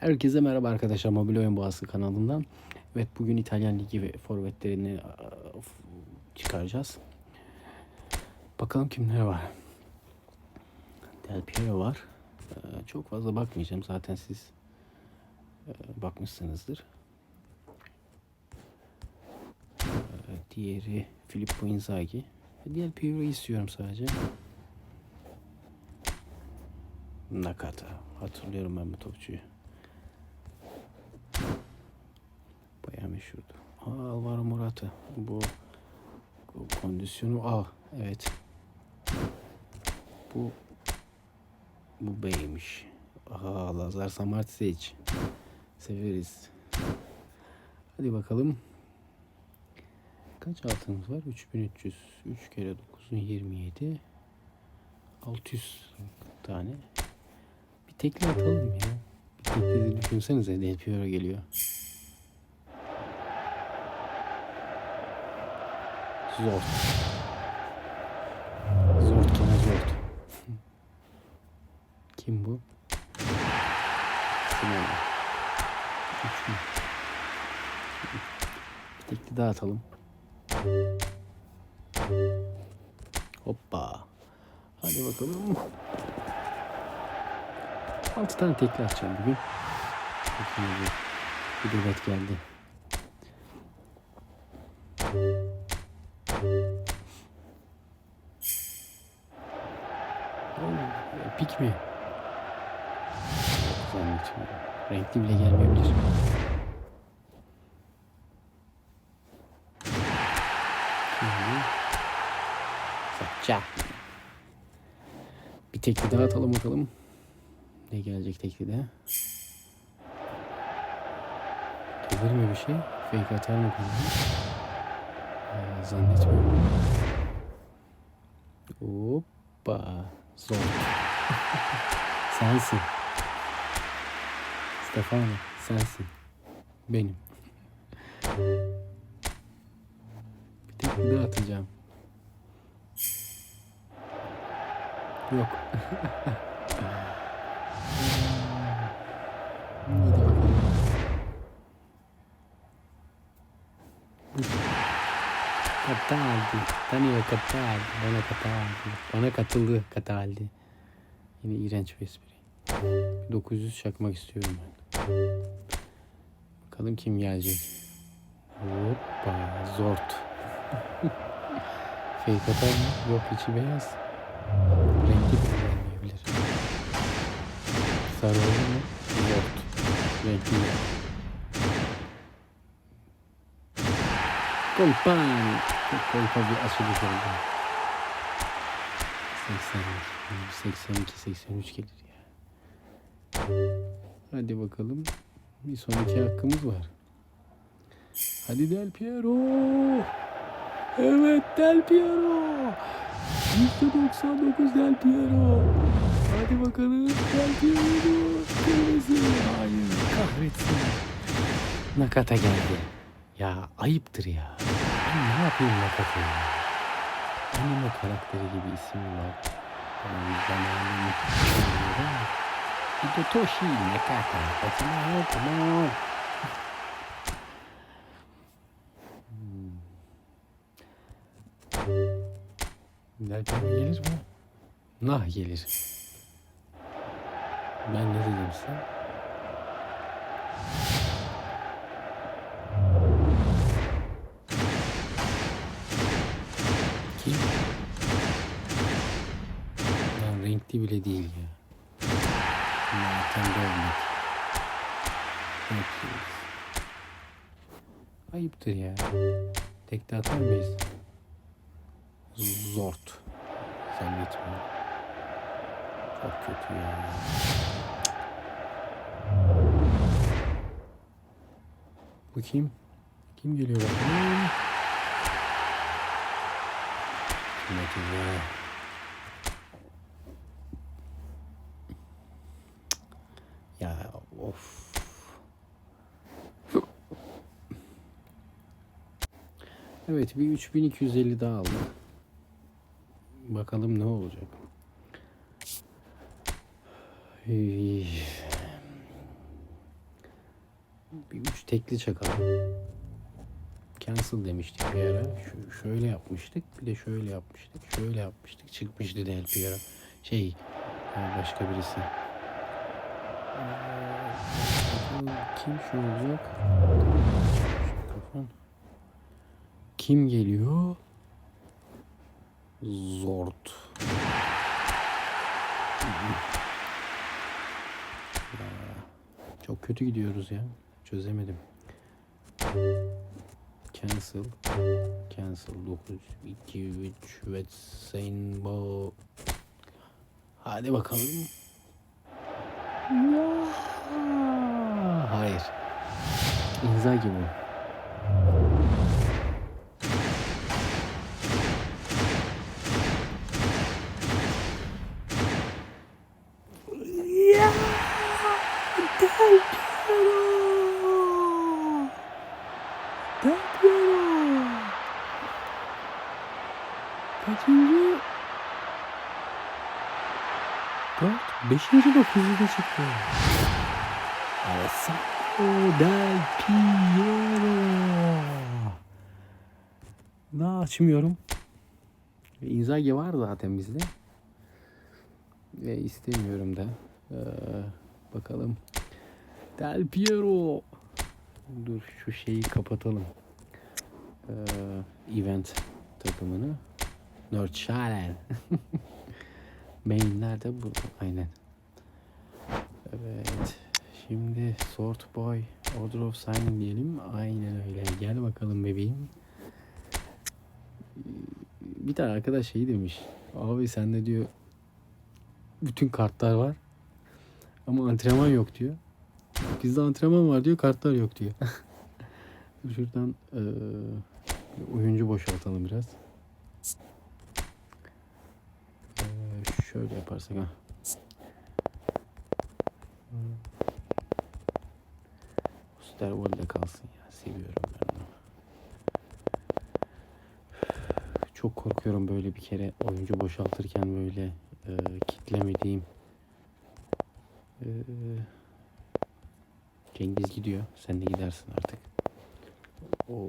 Herkese merhaba arkadaşlar Mobil Oyun Boğası kanalından. Evet bugün İtalyan Ligi ve forvetlerini çıkaracağız. Bakalım kimler var. Del Piero var. E, Çok fazla bakmayacağım zaten siz e, bakmışsınızdır. E, Diğeri Filippo Inzaghi. Del Piero'yu istiyorum sadece. Nakata. Hatırlıyorum ben bu topçuyu. Alvaro Morata. Bu, bu kondisyonu al. Evet. Bu bu beymiş. Aha Lazar Samardzic. Severiz. Hadi bakalım. Kaç altınımız var? 3300. 3 kere 9'un 27. 600 tane. Bir tekli atalım ya. Bir tekli düşünsenize Del Piero geliyor. Zor. Zor kime zor. Kim bu? Kim o? Üç mü? Bir tekli daha atalım. Hoppa. Hadi bakalım. Altı tane tekli atacağım bugün. Bir, nöbet geldi. Zannetmiyorum. Renkli bile gelmeyebilir. Satça. Bir tekli daha atalım bakalım. Ne gelecek teklide? Gelir mi bir şey? Fake atar mı? Ee, zannetmiyorum. Hoppa. Zor. sensin. Stefano sensin. Benim. Bir tek daha atacağım. Yok. Hadi bakalım. Cataldi. Danilo Cataldi. Bana Cataldi. Bana katıldı Cataldi. Yine iğrenç bir espri. 900 çakmak istiyorum ben. Bakalım kim gelecek. Hoppa. Zort. Fake atar mı? Yok içi beyaz. Renkli bile gelmeyebilir. Sarı olur mu? Zort. Renkli yok. Kolpan. Kolpa bir açılış oldu. 81, 82, 83 gelir ya. Hadi bakalım. Bir sonraki hakkımız var. Hadi Del Piero. Evet Del Piero. %99 Del Piero. Hadi bakalım Del Piero. Kırmızı. Hayır kahretsin. Nakata geldi. Ya ayıptır ya. Ben ne yapayım Nakata ya? Anime karakteri gibi isim var. Ben zamanım Hidotoshi Nakata. Come on, come on. Nereden gelir mi? Nah gelir. Ben ne dedim size? Kim? Lan renkli bile değil ya. Zaten görmek. Bakıyoruz. Ayıptır ya. Tekte atar mıyız? Zort. Zannetmiyorum. Çok kötü ya. Bu kim? Kim geliyor bakalım? Kim acaba? Ya of. Evet bir 3250 daha aldık. Bakalım ne olacak. Bir üç tekli çakalım. Cancel demiştik bir ara. Şu, şöyle yapmıştık. Bir de şöyle yapmıştık. Şöyle yapmıştık. Çıkmıştı Del Piero. Şey başka birisi. Ee, kim şu olacak? Kim geliyor? Zort. Ya, çok kötü gidiyoruz ya. Çözemedim. Cancel. Cancel 9 2 3 ve Rainbow. Hadi bakalım. Ya. Hayır. Inzaghi bu. Ya. Del Piero. Del Piero. Kaçıncı? Beşinci dokuzuncu çıktı. Alessandro Del Piero. Daha açmıyorum. Inzaghi var zaten bizde. Ve istemiyorum da. Ee, bakalım. Del Piero. Dur şu şeyi kapatalım. Ee, event takımını. Nordschalen. Main nerede? Burada. Aynen. Evet. Şimdi sort boy order of signing diyelim. Aynen öyle. Gel bakalım bebeğim. Bir tane arkadaş şey demiş. Abi sende diyor bütün kartlar var. Ama antrenman yok diyor. Bizde antrenman var diyor, kartlar yok diyor. Şuradan bir oyuncu boşaltalım biraz. Eee, şöyle yaparsak ha. Osterwold'de kalsın ya. Seviyorum ben onu. Çok korkuyorum böyle bir kere oyuncu boşaltırken böyle eee kitlemediğim eee Cengiz gidiyor. Sen de gidersin artık. O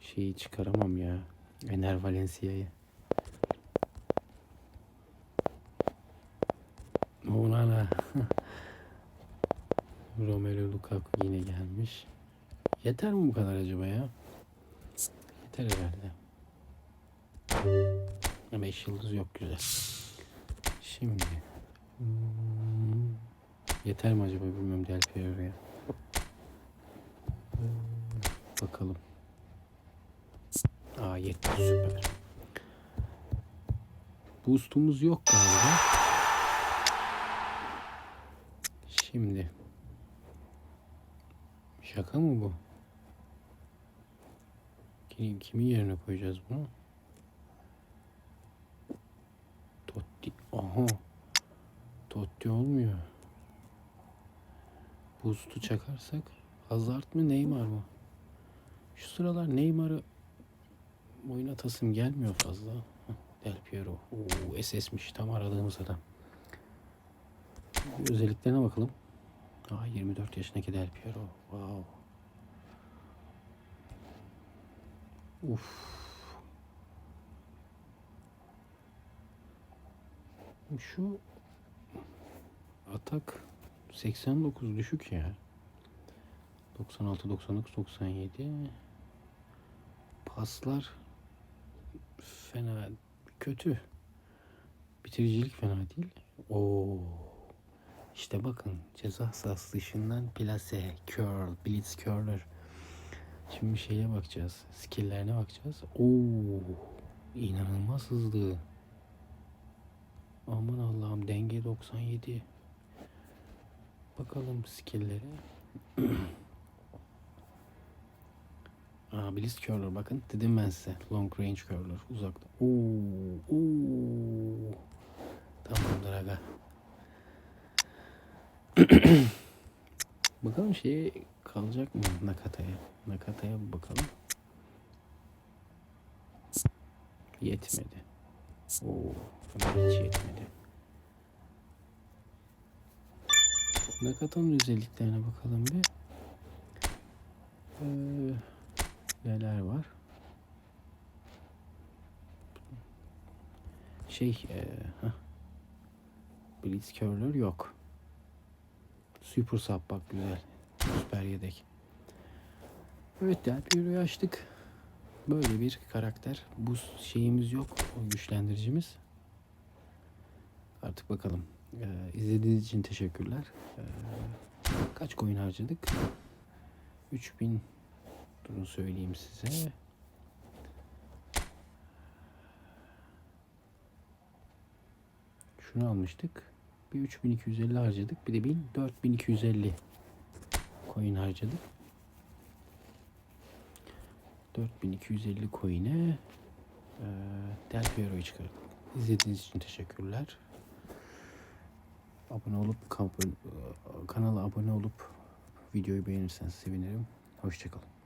şeyi çıkaramam ya. Ener Valencia'yı. Romelu Lukaku yine gelmiş. Yeter mi bu kadar acaba ya? Yeter herhalde. 5 yıldız yok güzel. Şimdi. Yeter mi acaba bilmiyorum Del. Hmm, Bakalım. Aa yetti süper. Boost'umuz yok galiba. Şimdi. Şaka mı bu? Kimin, kimin yerine koyacağız bunu? Totti. Aha. Totti olmuyor. Boost'u çakarsak Hazard mı Neymar mı? Şu sıralar Neymar'ı oynatasım gelmiyor fazla. Del Piero. Oo, SS'miş tam aradığımız adam. Özelliklerine bakalım. Aa, 24 yaşındaki Del Piero. Wow. Uf. Şu atak 89 düşük ya. 96, 99, 97. Paslar fena kötü. Bitiricilik fena değil. Oo. İşte bakın ceza sahası dışından plase, curl, blitz curler. Şimdi şeye bakacağız. Skill'lerine bakacağız. Oo. inanılmaz hızlı. Aman Allah'ım denge 97. Bakalım skill'lere. Aa Blitz Curler bakın dedim ben size. Long range curler uzakta. Oo, oo. Tamamdır aga. bakalım şeye kalacak mı Nakata'ya? Nakata'ya bakalım. Yetmedi. Oo, hiç yetmedi. Nakaton'un özelliklerine bakalım bir. Ee, neler var? Şey, e, heh. Blitz Curler yok. Super Sap bak güzel. Süper yedek. Evet Del Piero'yu açtık. Böyle bir karakter. Bu şeyimiz yok. O güçlendiricimiz. Artık bakalım. Ee, izlediğiniz için teşekkürler. Ee, kaç coin harcadık? 3000 durun söyleyeyim size. Şunu almıştık. Bir 3250 harcadık. Bir de 1000 4250 coin harcadık. 4250 coin'e e, Del Piero'yu çıkardık. İzlediğiniz için teşekkürler. Abone olup kamp- kanala abone olup videoyu beğenirseniz sevinirim. Hoşçakalın.